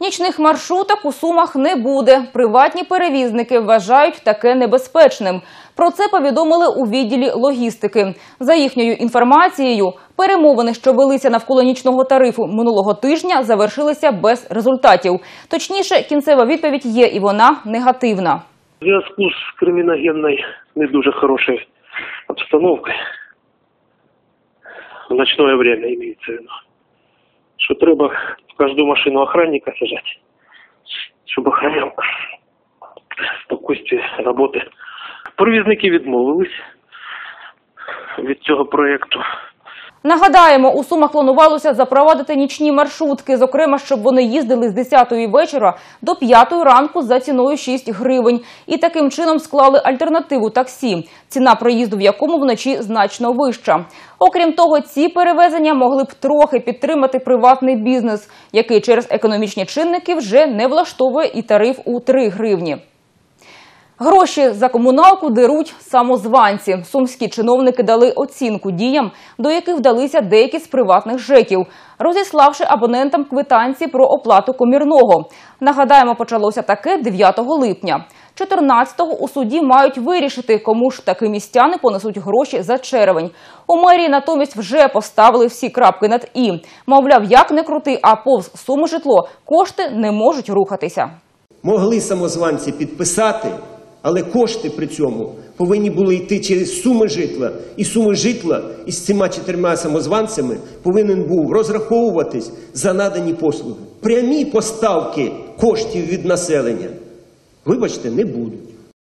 Нічних маршруток у Сумах не буде. Приватні перевізники вважають таке небезпечним. Про це повідомили у відділі логістики. За їхньою інформацією, перемовини, що велися навколо нічного тарифу минулого тижня, завершилися без результатів. Точніше, кінцева відповідь є, і вона негативна. В зв'язку з криміногенною не дуже хорошою обстановкою в ночное время що треба в кожну машину охранника сажать, щоб охраняв спокійствие роботи. Провізники відмовились від цього проєкту. Нагадаємо, у Сумах планувалося запровадити нічні маршрутки, зокрема, щоб вони їздили з 10 вечора до 5 ранку за ціною 6 гривень. І таким чином склали альтернативу таксі, ціна проїзду в якому вночі значно вища. Окрім того, ці перевезення могли б трохи підтримати приватний бізнес, який через економічні чинники вже не влаштовує і тариф у 3 гривні. Гроші за комуналку деруть самозванці. Сумські чиновники дали оцінку діям, до яких вдалися деякі з приватних ЖЕКів, розіславши абонентам квитанції про оплату комірного. Нагадаємо, почалося таке 9 липня. 14-го у суді мають вирішити, кому ж таки містяни понесуть гроші за червень. У мерії натомість вже поставили всі крапки над і. Мовляв, як не крути, а повз суми житло кошти не можуть рухатися. Могли самозванці підписати, але кошти при цьому повинні були йти через суми житла. І суми житла із цими чотирма самозванцями повинен був розраховуватись за надані послуги. Прямі поставки коштів від населення, вибачте, не будуть.